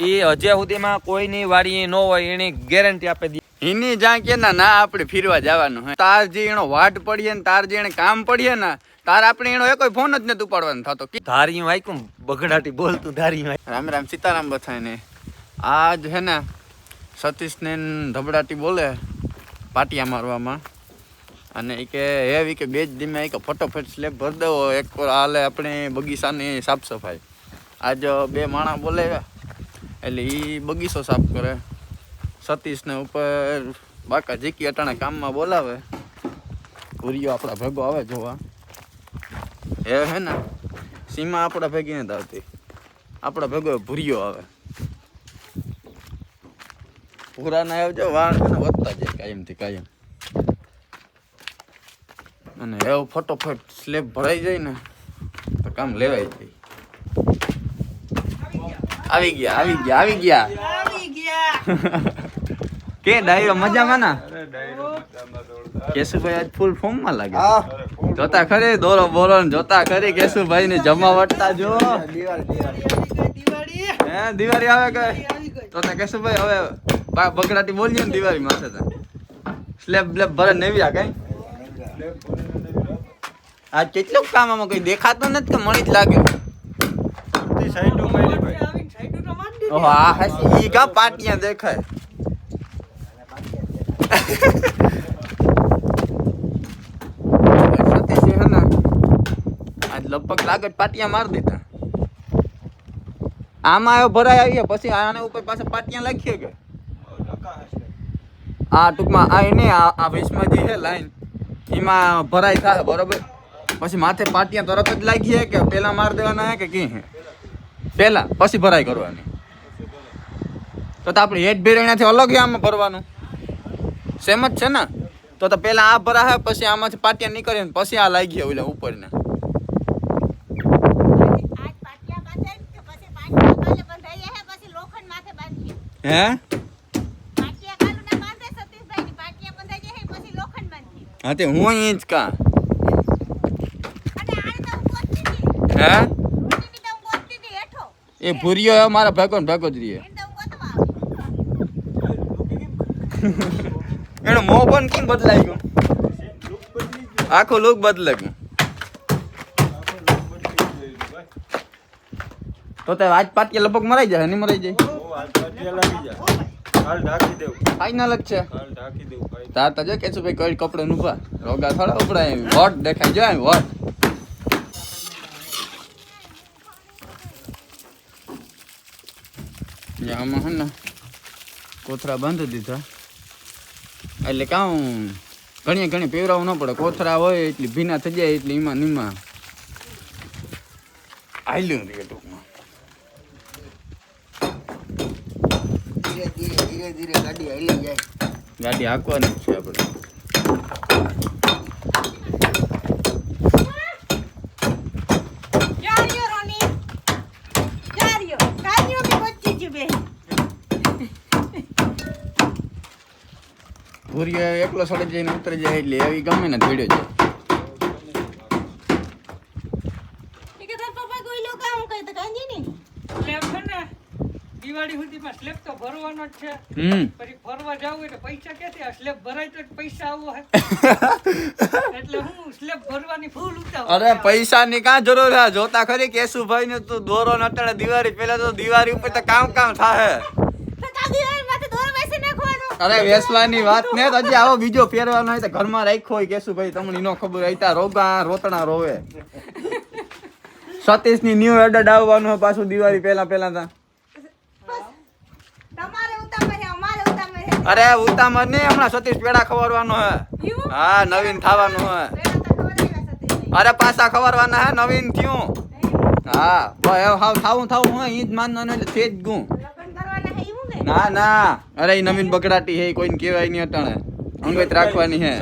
એ હજે સુધીમાં કોઈની વાડી ન હોય એની ગેરંટી આપી દે. એની જ્યાં કે ના ના આપણે ફીરવા જવાનું હોય તાર જે એનો વાટ પડીએ ને તાર જે એને કામ પડીએ ને તાર આપણે એનો કોઈ ફોન જ નથી ઉપાડવાનો થતો. ધારી વાયકું બગડાટી બોલતું ધારી રામ રામ સીતારામ બથાય ને આજ હે ને સતીશને ન ધબડાટી બોલે પાટિયા મારવામાં. અને એ કે એવી કે બે જ ધીમે કે ફટોફટ સ્લેબ ભરી દેવો એક હાલે આપણે બગીચાની સાફ સફાઈ. આજ બે માણા બોલે એટલે એ બગીચો સાફ કરે. સતીશને ઉપર બાકા જીકી અટાણે કામમાં બોલાવે. ભૂરીઓ આપણા ભેગો આવે જોવા. એ હે ને, સીમા આપણા ભેગી નથી આવતી. આપણા ભેગો ભૂરિયો આવે. પૂરાના આવજો વાળ ને વધતા જાય કાયમથી કાયમ. અને એવો ફટોફટ સ્લેબ ભરાઈ જાય ને, તો કામ લેવાય જાય આવી ગયા આવી ગયા આવી ગયા. કે ડાયરો મજામાં ના? કેશુભાઈ આજ ફૂલ ફોર્મમાં લાગે. જોતા ખરી દોરો બોરો જોતા ખરી કેશુભાઈ ને જમાવટતા જો. હે દિવાળી આવે કે? તો તે કેશુભાઈ હવે બગડાટી બોલીએ ને દિવાળી માથે તા. સ્લેબ બ્લેબ ભરે નેવી આ કઈ? આ કેટલું કામ આમાં કઈ દેખાતો નથી કે મળી જ લાગે? આ હાસી ઈ કા પાટિયા દેખાય સતીશજી હે ને આજ લગભગ લાગત પાટિયા માર દીધા આમાં આવ્યો ભરાઈ આવીએ પછી આને ઉપર પાછા પાટિયા લાગીએ કે આ ટૂંકમાં આ એને આ આ વેસમાં જે છે લાઈન એમાં ભરાઈ થાય બરોબર પછી માથે પાટિયા તરત જ લાગીએ કે પેલા માર દેવાના હે કે કી હે? પેલા, પછી ભરાઈ કરવાની. તો તો આપણે હેઠ ભેરણાથી અલગ આમાં ભરવાનું. સેમ જ છે ને? તો તો પેલા આ ભરા હે પછી આમાંથી પાટિયા નીકળે ને પછી આ લાગી ઓલા ઉપર ને આજ પાટિયા બાંધે ને કે? પછી પાટિયા કાલે બંધાઈએ હે? હે તે હું અહીં જ કા હું એ ભૂરિયો હે મારા ભાગો ને ભેગો જ રહીએ એને તો હું ગોતવા આવી. એનો મોં પણ કેમ બદલાઈ ગયો? આખો લુક બદલે ગયો. તો તે આજ પાટિયા લગભગ મરાઈ જાય નહીં મરાઈ જાય? ફાઈનલ જ છે. કે છું ભાઈ કઈ કપડે રોગા થોડા ઉપડાય વોટ દેખાય. જાય વોટ જે આમાં હે ને કોથરા બાંધી દીધા. એટલે કાં ઘણી ઘણી પીવરાવું ન પડે. કોથરા હોય એટલી ભીના થઈ જાય એટલે એમાં નીમાં હાલ્યું રહે ટૂંકમાં. ગાડી હાંકવાની છે આપણે જા રહ્યો રોની જા રહ્યો કાન્યો કે વચ્ચે જ બે ભૂરીઓ એકલો સડે જઈને ઉતરી જાય એટલે એવી ગમે ને ભીડ્યો જાય. એ કે તાર પપ્પા કોઈ લોકો આમ કહે તો કાંજી નહીં. સ્લેબ છે ને દિવાળી સ્લેબ તો ભરવાનો જ છે. પછી ફરવા જવું એટલે પૈસા ક્યાંથી આ સ્લેબ ભરાય તો જ પૈસા આવો એટલે હું સ્લેબ ભરવાની ફૂલ ઉતાવળ અરે પૈસા ની કાં જરૂર છે જોતા ખરી કેશુભાઈ ને તું દોરો નટાણે દિવાળી પેલા તો દિવાળી ઉપર તો કામ કામ થાય તો કાંજી હવે માથે દોર બેસી નાખવાનો અરે વેસવાની વાત ને તો હજી આવો બીજો પહેરવાનો હોય તો ઘરમાં રાખ્યો હોય કેશુભાઈ તમને નો ખબર હોય. રોગા રોતણા રોવે. સતીશની ન્યુ એડડ આવવાનું હોય પાછું દિવાળી પહેલા પહેલા તા. અરે ઉતામર નહીં હમણાં સતીશ પેડા ખવડવાનો હે હા નવીન થવાનું હે. અરે પાછા ખવડવાના હે નવીન થયું. હા હવે હાવ થાવું થાવું હોય ઈ જ માનવાનું એટલે તે જ ગું લગ્ન કરવાના છે એવું ને ના. અરે ઈ નવીન બકડાટી હે કોઈને કહેવાય નહીં અટાણે. અંગત રાખવાની હે.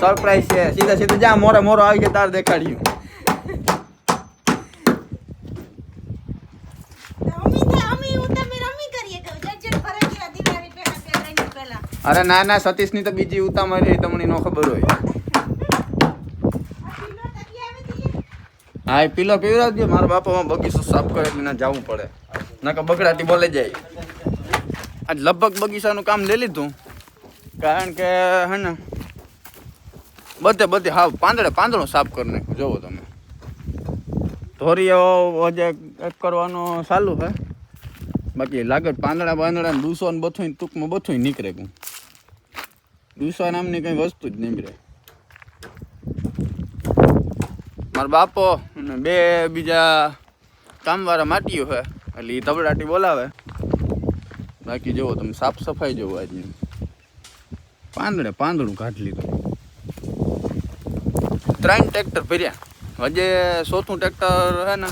સરપ્રાઈઝ છે. સીધા સીધા જા મોરે મોરો આવી ગયા તાર દેખાડ્યું. અરે ના ના સતીશની તો બીજી ઉતામળી તમને નો ખબર હોય. હા એ પીલો પીવડાવજો. મારા બાપામાં બગીચો સાફ કરે એટલે ના જવું પડે. નકર બગડાટી બોલે જાય. આજ લગભગ બગીચાનું કામ લઈ લીધું. કારણ કે, હે ને, બધે બધે હા પાંદડે પાંદડું સાફ કરી નાખ્યું, જોવો તમે. ધોરીઓ હજે કરવાનું ચાલુ છે બાકી લાગે પાંદડા પાંદડા દૂસો ને બધું ટૂંકમાં બધું નીકળે કું દૂસો નામની કંઈ વસ્તુ જ નીકળે. મારા બાપો અને બે બીજા કામવાળા માટીઓ છે એટલે એ તબડાટી બોલાવે. બાકી જુઓ તમે સાફ સફાઈ જુઓ આજની. પાંદડે પાંદડું કાઢી લીધું. ત્રણ ટ્રેક્ટર ભર્યા. હજે ચોથું ટ્રેક્ટર હે ને,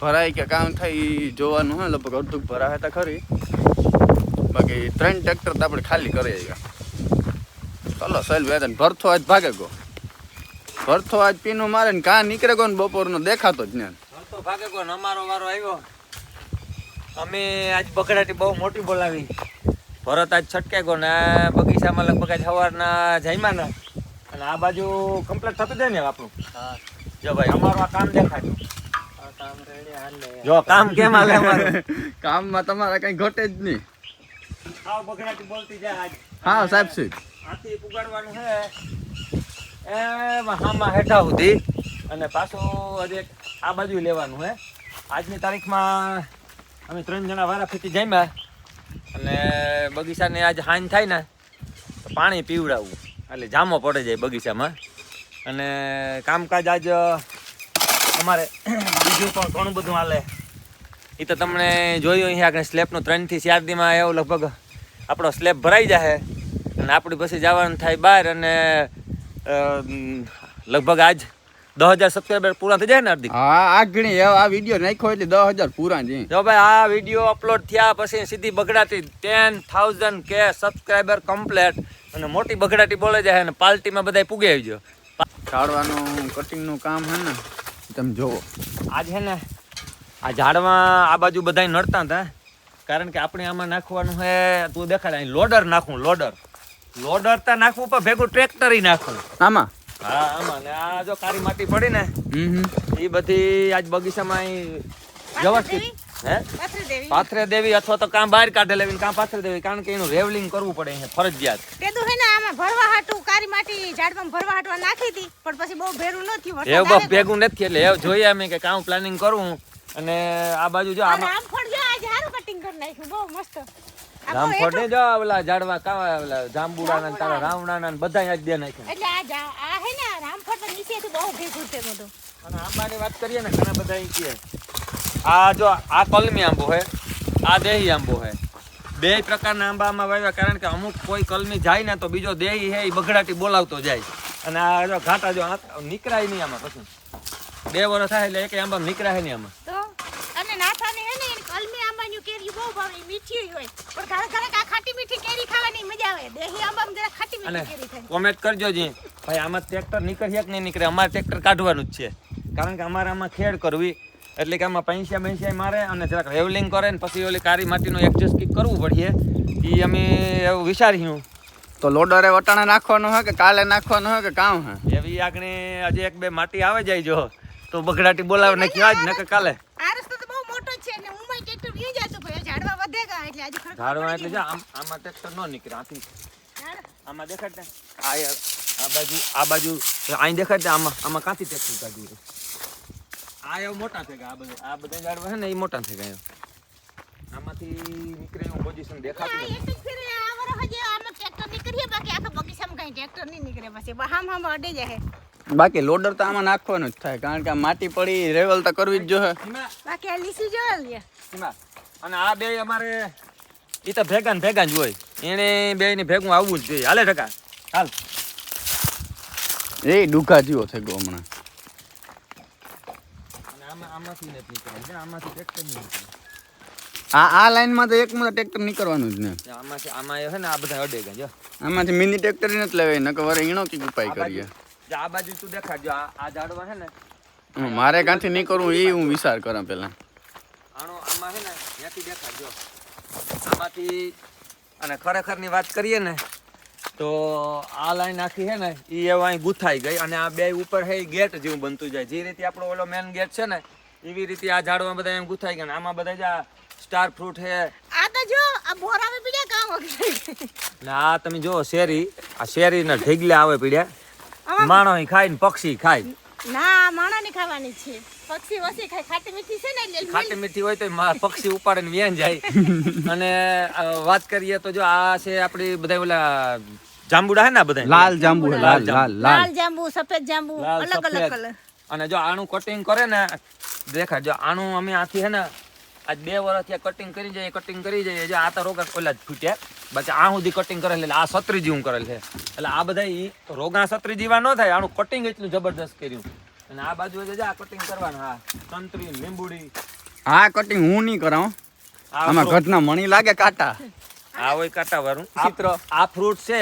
ભરાય કે કામ થાય જોવાનું હે, લગભગ અડધું ભરાય હતા ખરી. બાકી ત્રણ ટ્રેક્ટર તો આપણે ખાલી કરી ગયા ચલો સહેલ વેદન, ભરથો આજ ભાગે ગો ભરથો આજ પીનું મારે ને કાં નીકળે ગો ને બપોરનો, દેખાતો જ ને તો ભાગે ને અમારો વારો આવ્યો. અમે આજ બકડાટી બહુ મોટી બોલાવી. ભરત આજ છટકે ગયો ને બગીચામાં લગભગ આજ સવારના જામ્યા ને. અને આ બાજુ કમ્પ્લીટ થતું જાય ને આપણું. જો ભાઈ અમારું આ કામ દેખાય. જો કામ કેમ હાલે અમારું? કામમાં તમારા કઈ ઘટે જ નહીં. હા બગડાટી બોલતી જાય આજ. હા સાહેબ શ્રી હાથી ઉગાડવાનું છે. એમાં હામાં હેઠા સુધી. અને પાછું હજી આ બાજુ લેવાનું હે આજની તારીખમાં અમે ત્રણ જણા વારા ફેતી જમ્યા અને બગીચાને આજ હાન થાય ને તો પાણી પીવડાવવું એટલે જામો પડે જાય બગીચામાં. અને કામકાજ આજ અમારે બીજું પણ ઘણું બધું હાલે. એ તો તમને જોયું અહીંયા આગળ સ્લેબનું ત્રણથી ચાર દીમાં એવું લગભગ આપણો સ્લેબ ભરાઈ જાય અને આપણી પછી જવાનું થાય બહાર અને લગભગ આજ દસ હજાર સબસ્ક્રાઈબર પૂરા થઈ જાય ને હાર્દિક? હા આ ગણી આ વીડિયો નાખ્યો એટલે દસ હજાર પૂરા છે. જો ભાઈ આ વીડિયો અપલોડ થયા પછી સીધી બગડાટી ten thousand K subscriber complete અને મોટી બગડાટી બોલે જાય અને પાર્ટીમાં બધા પૂગે આવજો ઝાડવાનું કટિંગનું કામ હે ને તમે જોવો. આજ છે ને આ ઝાડમાં આ બાજુ બધા નડતા હતા. કારણ કે આપણે આમાં નાખવાનું હે તું દેખાડે અહીં લોડર નાખવું લોડર લોડર તો નાખવું પણ ભેગું ટ્રેક્ટર નાખવું. આમાં? હા આમાં ને આ જો કાળી માટી પડી ને હમ હમ. એ બધી આજ બગીચામાં વ્યવસ્થિત. હે? દેવી? પાથરે દેવી અથવા તો કાં બહાર કાઢે લેવી કાં પાથરે દેવી કારણ કે એનું રેવલિંગ કરવું પડે ફરજિયાત. પેદું હે ને આમાં ભરવા હાટું કારી માટી ઝાડમાં ભરવા હાટવા નાખી હતી પણ પછી બહુ ભેરું ન થયું એવું બસ આવે તો. ભેગું નથી એટલે એવું જોઈએ અમે કે કામ પ્લાનિંગ કરવું અને આ બાજુ જો આમાં આમ ફળ જો આજે સારું કટિંગ કરી નાખ્યું બહુ મસ્ત. આ બહુ રામફળ ને જો ઓલા ઝાડવા કાવા ઓલા જાંબુડાના ને તારા રાવણાના ને બધા જ દે નાખ્યા. એટલે આ જા- આ હે ને રામફળ તો નીચેથી બહુ ભેગું છે બધું અને આંબાની વાત કરીએ ને ઘણા બધા અહીં કહે. આ જો આ કલમી આંબો છે આ દેહી આંબો હે. બે પ્રકારના આંબા આમાં વાવ્યા કારણ કે અમુક કોઈ કલમી જાય ને તો બીજો દેહી છે એ બગડાટી બોલાવતો જાય. અને આ જો ઘાટા જો નીકળાય નહીં આમાં પછી. બે વર્ષ થાય એટલે એક આંબા નીકળાય નહીં આમાં તો અને નાથાને હે ને એની કલમી આંબાની કેરી બહુ ભાવે હોય. પણ ઘરે ઘરે કા ખાટી મીઠી કેરી ખાવાની મજા આવે. દેહી આંબામાં જરા ખાટી મીઠી કેરી થાય કોમેન્ટ કરજો જી. ભાઈ આમાં ટ્રેક્ટર નીકળશે કે નહીં નીકળે અમારે ટ્રેક્ટર કાઢવાનું જ છે. કારણ કે અમારે આમાં ખેડ કરવી. એટલે કે આમાં પૈસા પૈસા મારે અને જરાક રેવલિંગ કરે ને પછી ઓલી કારી માટીનું એડજસ્ટ કંઈક કરવું પડીએ એ અમે એવું વિચાર્યું. તો લોડરે વટાણે નાખવાનું હોય કે કાલે નાખવાનું હોય કે કામ હે? એવી આગળ હજી એક બે માટી આવે જાય જો. તો બગડાટી બોલાવે જ આજ કે કાલે તો બહુ મોટો જ છે અને ઉંમર ટ્રેક્ટર વી જતું ભાઈ ઝાડવા વધેગા એટલે આજે ખરેખર ઝાડવા પડી એટલે જો આમ આમાં ટ્રેક્ટર ન નીકળે આથી. ઝાડ. આમાં દેખાડ ને આ આ બાજુ આ બાજુ અહીં દેખાડ ને આમાં આમાં કાંથી ટ્રેક્ટર કાઢ્યું આ એવું મોટા થઈ ગયા આ બધા આ બધા ઝાડવા છે ને એ મોટા થઈ ગયા આમાંથી નીકળે એવું પોઝિશન દેખાતું આ નથી એક જ ફેરે આ વરસ હજી આમાં ટ્રેક્ટર નીકળીએ બાકી આખા બગીચામાં કાંઈ ટ્રેક્ટર નહીં નીકળે પછી. હામ હામ અડે જાય. બાકી લોડર તો આમાં નાખવાનું જ થાય કારણ કે આ માટી પડી રેવલ તો કરવી જ જોઈએ સીમા બાકી આ લીસી જોવા લે સીમા અને આ બે અમારે એ તો ભેગા ને ભેગા જ હોય. એને બે ને ભેગું આવવું જ જોઈએ. હાલે ટકા હાલ. એ ડુકા જીવો થઈ ગયો હમણાં. અને આમાં આમાંથી નથી નીકળે આમાંથી ટ્રેક્ટર નહીં આ આ લાઈનમાં તો એકમાં ટ્રેક્ટર નીકળવાનું જ ને. આમાંથી આમાં છે ને આ બધા અડે ગયા. આમાંથી મિની ટ્રેક્ટર નથી લેવાય નકર વરે ઈણો કંઈક ઉપાય કરીએ. આ બાજુ તું દેખાડજો આ ઝાડવા છે ને. મારે ક્યાંથી નીકળવું એ હું વિચાર કਰਾਂ પેલા. આણો આમાં છે ને ત્યાંથી દેખાડજો આમાંથી અને ખરેખરની વાત કરીએ ને તો આ લાઈન આખી છે ને એ એવા અહીં ગુથાઈ ગઈ અને આ બે ઉપર છે ગેટ જેવું બનતું જાય. જે રીતે આપણો ઓલો મેન ગેટ છે ને એવી રીતે આ ઝાડવા બધા એમ ગુથાઈ ગયા આમાં બધા જ આ સ્ટાર ફ્રૂટ છે આ તો જો આ બોરામાં બીજા કામ વગર. ને આ તમે જો શેરી આ શેરીના ઢીગલા આવે પીડ્યા. માણો ખાય ને પક્ષી ખાય. ના માણસની ખાવાની છે. પક્ષી ઓછી ખાય ખાટી મીઠી છે ને ખાટી મીઠી હોય તો પક્ષી ઉપાડે ને વ્યાન જાય. અને વાત કરીએ તો જો આ છે આપડી બધા ઓલા જાંબુડા હે ને બધા લાલ જાંબુ લાલ લાલ લાલ લાલ. જાંબુ સફેદ જાંબુ અલગ અલગ કલર અને જો આનું કટિંગ કરે ને દેખા જો આનું અમે આથી હે ને આજ બે વર્ષથી કટિંગ કરી જાય કટિંગ કરી જાય જો આ તો રોગા ઓલા જ ફૂટ્યા બાકી આ સુધી કટિંગ કરેલ એટલે આ સત્રીજી હું કરેલ છે. એટલે આ બધા ઈ રોગા સત્રીજીવા ન થાય આનું કટિંગ એટલું જબરદસ્ત કર્યું. અને આ બાજુ જે આ કટિંગ કરવાનું હા. સંતરી લીંબુડી. આ કટિંગ હું નહીં કરાવું આમાં ઘટના મણી લાગે કાંટા. આ હોય કાંટા વાળું. ચિત્ર. આ ફ્રૂટ છે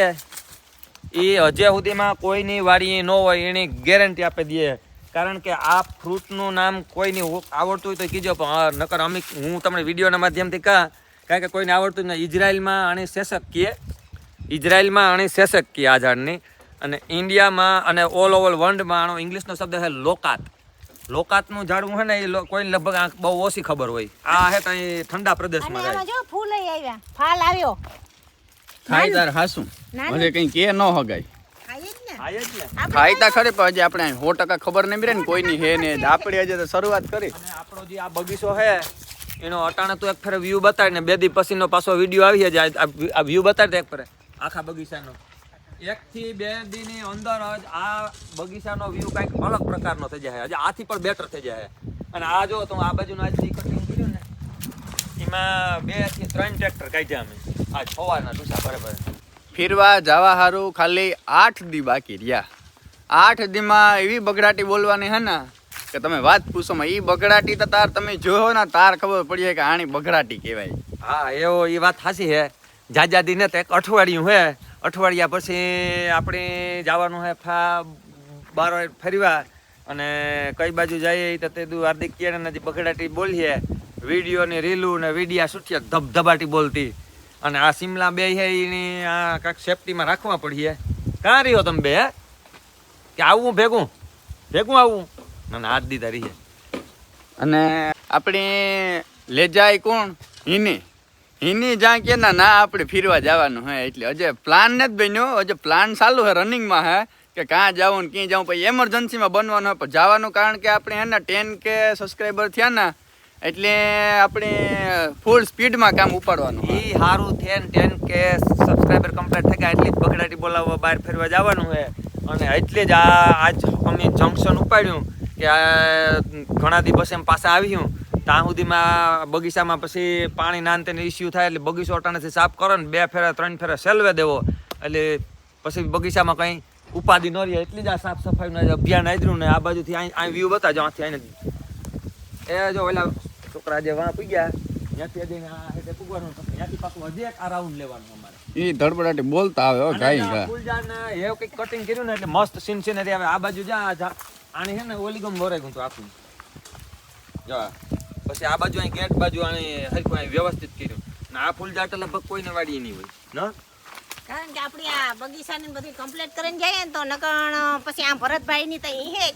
એ હજે સુધીમાં કોઈની વાડી ન હોય એની ગેરંટી આપી દઈએ કારણ કે આ ફ્રૂટનું નામ કોઈને આવડતું હોય તો કીજો પણ નકર અમે હું તમને વિડીયોના માધ્યમથી કહા કારણ કે કોઈને આવડતું નહીં ઇઝરાયલમાં આને શેષક કીએ. ઇઝરાયલમાં આને શેષક કીએ આ ઝાડની. અને ઇન્ડિયામાં અને ઓલ ઓવર વર્લ્ડમાં આનો ઇંગ્લિશનો શબ્દ છે લોકાત. લોકાતનું ઝાડવું છે ને એ લો- કોઈને લગભગ આ બહુ ઓછી ખબર હોય. આ છે ત્યાં ઠંડા પ્રદેશમાં રહે આમાં જો ફૂલ આવ્યા ફાલ આવ્યો. થાય તાર હાસું. મને કઈ કે ન હગાય. ને. હા ને. ખાઈ તા ખરે પણ હજી આપણે સો ટકા ખબર નહીં મળે ને કોઈની હે ને આપણે હજી તો શરૂઆત કરી. અને આપણો જે આ બગીચો છે એનો અટાણે તો એક ફરે વ્યૂ બતાડીને બે દી પછીનો પાછો વીડિયો આવી જાય આ વ્યૂ બતાડી એક ફરે આખા બગીચાનો. એક થી બે દીની અંદર જ આ બગીચાનો વ્યૂ કંઈક અલગ પ્રકારનો થઈ જાય હજી આથી પણ બેટર થઈ જાય અને આ જો તો આ બાજુનું આજ કટિંગ કર્યું ને એમાં બેથી ત્રણ ટ્રેક્ટર કાઢ્યા અમે. આ સવારના ટુસા બરાબર ફીરવા જવા હારું, ખાલી આઠ દી બાકી રહ્યા. આઠ દીમાં એવી બગડાટી બોલવાની હે ને કે તમે વાત પૂછો માં એ બગડાટી તો તાર તમે જોયો ને, તાર ખબર પડી કે આની બગડાટી કહેવાય. હા, એવો એ વાત સાચી હે જાજા ને તો એક અઠવાડિયું હે. અઠવાડિયા પછી આપણે જવાનું હે ફા બાર ફરવા. અને કઈ બાજુ જઈએ તો તે દુ હાર્દિક કે ને બગડાટી બોલીએ. વીડિયો ને રીલું ને વિડિયા સુઠિયા ધબધબાટી બોલતી. અને આ સિમલા બે છે એની આ કાંઈક સેફટીમાં રાખવા પડીએ કાં રહ્યો તમે બે? કે આવું ભેગું? ભેગું આવું? અને હાથ દીધા રહીએ અને આપણે લેજાય કોણ? હિની. હિની જ્યાં કે ના ના, આપણે ફીરવા જવાનું હે, એટલે હજે પ્લાન નથી બન્યો. હજે પ્લાન ચાલુ હે રનિંગમાં હે, કે કાં જવું ને ક્યાં જવું પછી એમરજન્સીમાં બનવાનું હોય પણ જવાનું કારણ કે આપણે હે ને ટેન કે સબસ્ક્રાઈબર થયા ને એટલે આપણે ફૂલ સ્પીડમાં કામ ઉપાડવાનું એ સારું થેન ટેન કે સબસ્ક્રાઈબર કમ્પ્લીટ થઈ ગયા, એટલી જ બગડાટી બોલાવવા બહાર ફેરવા જવાનું છે. અને એટલે જ આ આજ અમે જંકશન ઉપાડ્યું કે ઘણા દિવસ એમ પાસે આવ્યું ત્યાં સુધીમાં બગીચામાં પછી પાણી નાન તેને ઇસ્યુ થાય એટલે બગીચો અટાણેથી સાફ કરો ને બે ફેરા, ત્રણ ફેરા સેલવે દેવો. એટલે પછી બગીચામાં કંઈ ઉપાધિ ન રહે, એટલી જ આ સાફ સફાઈનું અભિયાન આદર્યું ને આ બાજુથી અહીં અહીં વ્યૂ બતાવજો અહીંથી આઈને. એ જો ઓલા છોકરા જે વાં પૂગ્યા ત્યાંથી હજી આ હેઠે પૂગવાનું. ત્યાંથી પાછું હજી એક આ રાઉન્ડ લેવાનું અમારે. ઈ ધડબડાટી બોલતા આવે હો ગાઈ ગા. ફૂલઝાડના એવું કંઈક કટિંગ કર્યું ને એટલે મસ્ત સીન સિનરી આવે. આ બાજુ જા આને છે ને ઓલી ગમ વરાઈ ગયું આખું. જો પછી આ બાજુ અહીં ગેટ બાજુ આને હરખું અહીં વ્યવસ્થિત કર્યું. ને આ ફૂલ તો લગભગ કોઈને વાડી નહીં હોય. ન? કારણ કે આપણી આ બગીચાની બધી કમ્પ્લીટ કરીને જઈએ ને તો નકણ પછી આ ભરતભાઈની તો. ઈ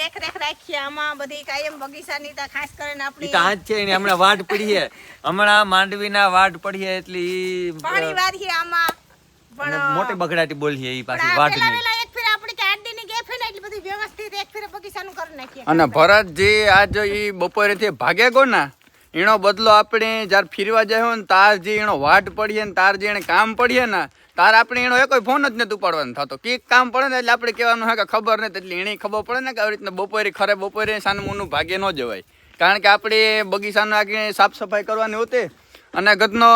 દેખરેખ રાખીએ. આમાં બધી કાયમ બગીચાની તો ખાસ કરીને આપણી તો છે એની હમણાં વાટ પડી છે. હમણાં માંડવીના વાટ પડી એટલે પાણી વારીએ આમાં. પણ મોટી બગડાટી બોલીએ ઈ પાછી આ વાટ પેલા એક ફેર આપણી કે આઠ દીની ગેપ ને એટલે બધું વ્યવસ્થિત એક ફેર બગીચાનું કરી નાખીએ. અને ભરતજી આજ ઈ બપોરેથી ભાગે ગયો ને એનો બદલો આપણે જ્યારે ફીરવા જાય ને તાર જે એનો વાટ પડીએ ને તાર જે એને કામ પડીએ ને તાર આપણે એનો કોઈ ફોન જ નથી ઉપાડવાનો થતો. કીક કામ પડે ને એટલે આપણે કહેવાનું હોય કે ખબર નથી એટલે એની ખબર પડે ને કે આવી રીતના બપોરે ખરે બપોરે સાનું ભાગ્ય ભાગે ન જવાય. કારણ કે આપણે બગીચાનું આગળ સાફ સફાઈ કરવાની હોતી અને ગતનો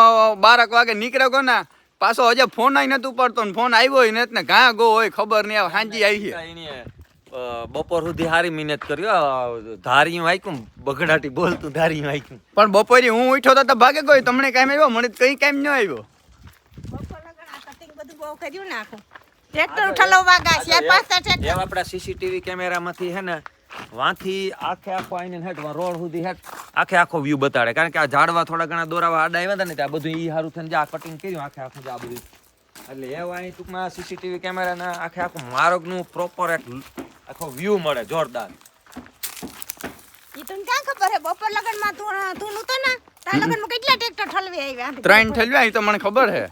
બારક વાગે નીકળ્યો ગયો ને પાછો હજે ફોન આઈ નથી ઉપાડતો ને ફોન આવ્યો હોય ને ઘા ગો હોય ખબર નહીં આવે હાંજી આવી છે. બપોર સુધી સારી મહેનત કર્યો ધારી આયકું બગડાટી બોલતું ધારી આયકું. પણ બપોરે હું ઉઠ્યો તો ભાગે ગયો તમને કામ આવ્યો? મને તો કઈ કામ ન આવ્યો બપોર લગન આ cutting બધું બહુ કર્યું ને ટ્રેક્ટર ઉઠાલવા ગયા છે પાછા ટ્રેક્ટર એમ આપણા સીસીટીવી કેમેરામાંથી હે ને વાંથી આખે આખો આઈને હેઠ રોડ સુધી હેઠ આખે આખો વ્યૂ બતાડે. કારણ કે આ ઝાડવા થોડા ઘણા દોરાવા આડા આવ્યા હતા ને ત્યાં બધું ઈ હારું થઈને જે કટિંગ કર્યું આખે આખું જે બધું. એટલે એવા અહીં ટૂંકમાં સીસીટીવી કેમેરાના આખે આખું માર્ગનું પ્રોપર એક આખો વ્યૂ મળે જોરદાર. ઈ તને ક્યાં ખબર હે? બપોર લગનમાં તું તું નહોતો ને તાર લગનમાં કેટલા ટ્રેક્ટર ઠલવી આવ્યા? ત્રણ ઠલવ્યા એ તો મને ખબર છે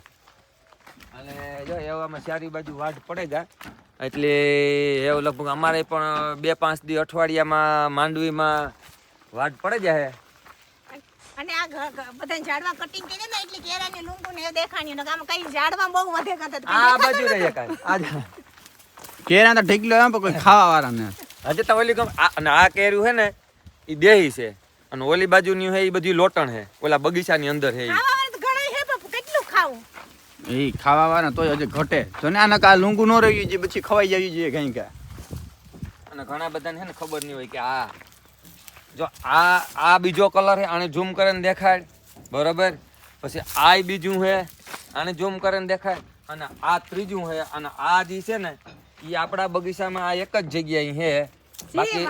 અને જો એવામાં ચારી બાજુ વાટ પડે ગા. એટલે એવું લગભગ અમારે પણ બે પાંચ દી અઠવાડિયામાં માંડવીમાં વાટ પડે જાય અને આ બધા ઝાડવા કટિંગ કરી ને એટલે કેરાની લૂંગુ ને દેખાણી ને આમ કઈ ઝાડવા બહુ વધે કરતા આ બાજુ આજે કેરા તો ઢીકલો એમ કોઈ ખાવા વાળા ને આજે તો ઓલી ગમ અને આ કેરું હે ને એ દેહી છે. અને ઓલી બાજુની હે એ બધી લોટણ હે. ઓલા બગીચાની અંદર હે ઈ. ખાવા વાળા તો ઘણા હે બાપુ કેટલું ખાવું એ ખાવા વાળા તોય હજી ઘટે. જો ને આના કા લૂંગું ન રહ્યું છે પછી ખવાઈ જવી જોઈએ કઈ કા અને ઘણા બધાને છે ને ખબર નહીં હોય કે આ જો આ આ બીજો કલર હે આને ઝૂમ કરીને દેખાય. બરોબર? પછી આ બીજું છે આને ઝૂમ કરીને દેખાય. અને આ ત્રીજું હે અને આ જે છે ને એ આપણા બગીચામાં આ એક જ જગ્યાએ હે બાકી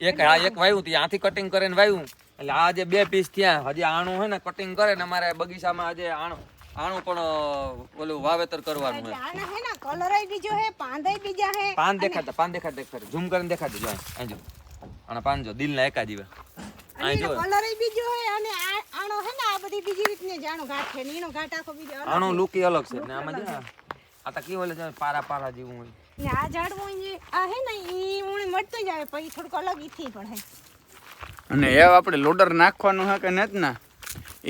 એક આ એક વાયું તી આથી કટિંગ કરીને વાયું. એટલે આ જે બે પીસ થયા હજી આણું હે ને કટિંગ કરે ને અમારે બગીચામાં આજે આણું આણું પણ ઓલું વાવેતર કરવાનું છે આના હે ના કલર બીજો હે પાંદય બીજા હે. પાન દેખાતા પાન દેખાતા દેખાતા ઝૂમ કરીને દેખાતું જો અહીં જો. આના પાન જો દિલના એકા જીવા. અહીં જો કલર બીજો હે અને આનો હે ને આ બધી બીજી રીતને જાણો ઘાટ છે. ને એનો ગાંઠ આખો બીજો છે. લુકી અલગ છે. ને આમાં જો આ તો કેવું ઓલે પારા પારા જેવું હોય. ને આ ઝાડવું ઈ આ હે ને ઈ ઉણી મટતો જ આવે પછી થોડુંક અલગ ઈથી પણ હે. અને એ આપણે લોડર નાખવાનું હે કે નથી ના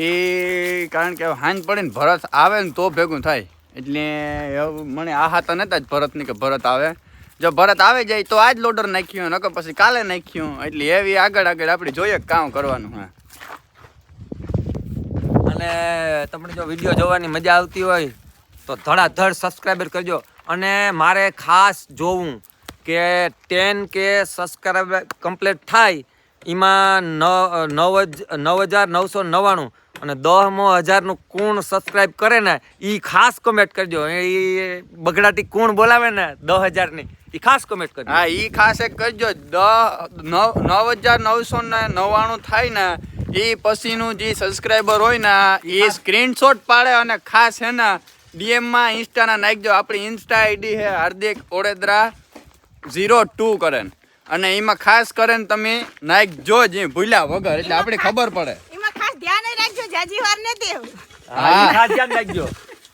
એ કારણ કે હાંજ પડે ને ભરત આવે ને તો ભેગું થાય. એટલે મને આ તો નતા જ ભરતની કે ભરત આવે. જો ભરત આવી જાય તો આજ લોડર નાખ્યું, નકર પછી કાલે નાખ્યું. એટલે એવી આગળ આગળ આપણે જોઈએ કામ કરવાનું હા. અને તમને જો વીડિયો જોવાની મજા આવતી હોય તો ધડાધડ સબસ્ક્રાઈબર કરજો. અને મારે ખાસ જોવું કે ટેન કે સબસ્ક્રાઈબર કમ્પ્લીટ થાય એમાં નવ નવ હજાર નવસો નવ્વાણું અને દહમો હજારનું કોણ સબસ્ક્રાઈબ કરે ને એ ખાસ કોમેન્ટ કરજો. એ બગડાટી કોણ બોલાવે ને દસ હજારની એ ખાસ કોમેન્ટ કરજો. હા એ ખાસ એક કરજો. દહ નવ નવ હજાર નવસો ને નવ્વાણું થાય ને એ પછીનું જે સબસ્ક્રાઈબર હોય ને એ સ્ક્રીનશોટ પાડે અને ખાસ હે ને ડીએમમાં ઇન્સ્ટાના નાખજો. આપણી ઇન્સ્ટા આઈડી છે હાર્દિક ઓડેદરા ઝીરો ટુ કરે અને એમાં ખાસ કરીને તમે નાખજો જે ભૂલ્યા વગર એટલે આપણે ખબર પડે. એમાં ખાસ ધ્યાન રાખજો જાજી વાર નથી એવું હા, ખાસ ધ્યાન રાખજો.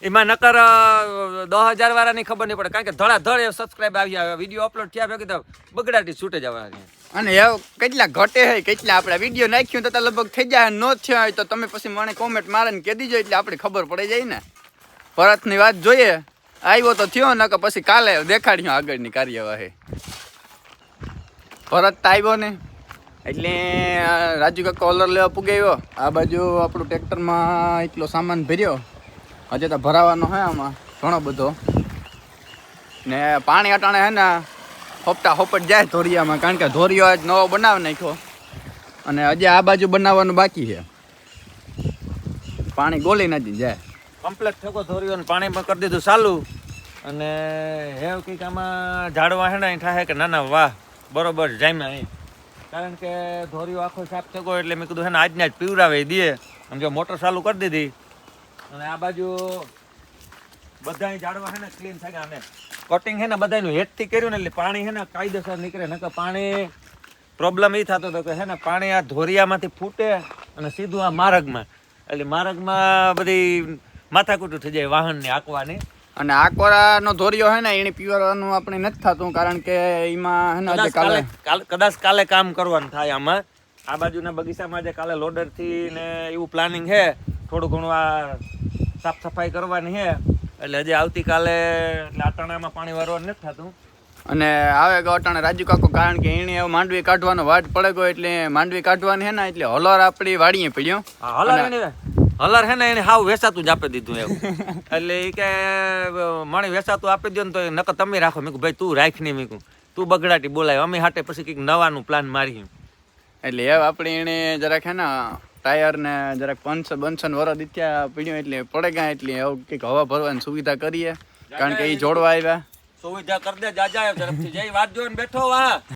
એમાં નકર દસ હજાર વાળાની ખબર નહીં પડે કારણ કે ધડાધડ સબસ્ક્રાઈબ આવી આવે વીડિયો અપલોડ થયા ભેગી તો બગડાટી છૂટે જવાની. અને એ કેટલા ઘટે હે કેટલા આપણે વીડિયો નાખ્યું તો તો લગભગ થઈ જાય ન થયા હોય તો તમે પછી મને કોમેન્ટ મારે ને કહી દીજો એટલે આપણે ખબર પડી જાય ને. ભરતની વાત જોઈએ. આવ્યો તો થયો નકર પછી કાલે દેખાડ્યો આગળની કાર્યવાહી. ભરત તો આવ્યો ને એટલે રાજુ કાકા કોલર લેવા પુગાવ્યો. આ બાજુ આપણું ટ્રેક્ટરમાં એટલો સામાન ભર્યો. હજે તો ભરાવાનો હે આમાં, ઘણો બધો. ને પાણી અટાણે હે ને હોપટા હોપટ જાય ધોરિયામાં, કારણ કે ધોરિયો આજ નવો બનાવી નાખ્યો. અને હજી આ બાજુ બનાવવાનું બાકી છે. પાણી ગોલી નથી જાય. કમ્પ્લેટ ઠેકો ધોર્યો ને પાણી પણ કરી દીધું ચાલુ. અને, હે કંઈક આમાં ઝાડવા હેડા થાય કે ના ના વાહ. બરોબર, જામ્યા અહીં. કારણ કે ધોરીઓ આખો સાફ થયો એટલે મેં કીધું હે ને, આજના જ પીવડાવી દઈએ આમ જો મોટર ચાલુ કરી દીધી. અને આ બાજુ બધા ઝાડવા હે ને ક્લીન થઈ ગયા અને કટિંગ હે ને બધાનું હેઠથી કર્યું ને એટલે પાણી હે ને કાયદેસર નીકળે, નકર પાણી પ્રોબ્લેમ એ થતો હતો કે હે ને, પાણી આ ધોરિયામાંથી ફૂટે અને સીધું આ માર્ગમાં. એટલે માર્ગમાં બધી માથાકૂટું થઈ જાય વાહનની, આંકવાની. અને આ કોરાનો ધોરિયો હે ને એને પીવાનું આપણે નથી થતું કારણ કે એમાં હે ને કાલે કદાચ કાલે કામ કરવાનું થાય આમાં. આ બાજુના બગીચામાં જે કાલે લોડરથી ને એવું પ્લાનિંગ છે થોડું ઘણું આ સાફ સફાઈ કરવાની છે એટલે હજી આવતીકાલે એટલે અટાણામાં પાણી વારવાનું નથી થતું. અને આવે ગોટાણે અટાણે રાજુ કાકો કારણ કે એને માંડવી કાઢવાનો વાટ પડે ગયો એટલે માંડવી કાઢવાની હે ને એટલે હલોર આપણી વાડીએ પડ્યો. હા, હલર હલર હે ને એને હાવ વેચાતું જ આપી દીધું એવું. એટલે એ કે મણી વેચાતું આપી દો ને તો નકર તમે રાખો. મેં ભાઈ તું રાખ નહીં. મેં તું બગડાટી બોલાય. અમે હાટે પછી કંઈક નવાનું પ્લાન મારી એટલે એ આપણે એને જરાક હે ને ટાયર ને જરાક પંચ બંસન વર દીત્યા પીડ્યું એટલે પડે ક્યાં એટલે એવું કંઈક હવા ભરવાની સુવિધા કરીએ. કારણ કે એ જોડવા આવ્યા. સુવિધા કરી દે જાજા ઝડપથી જઈ વાત જોઈને બેઠો વા.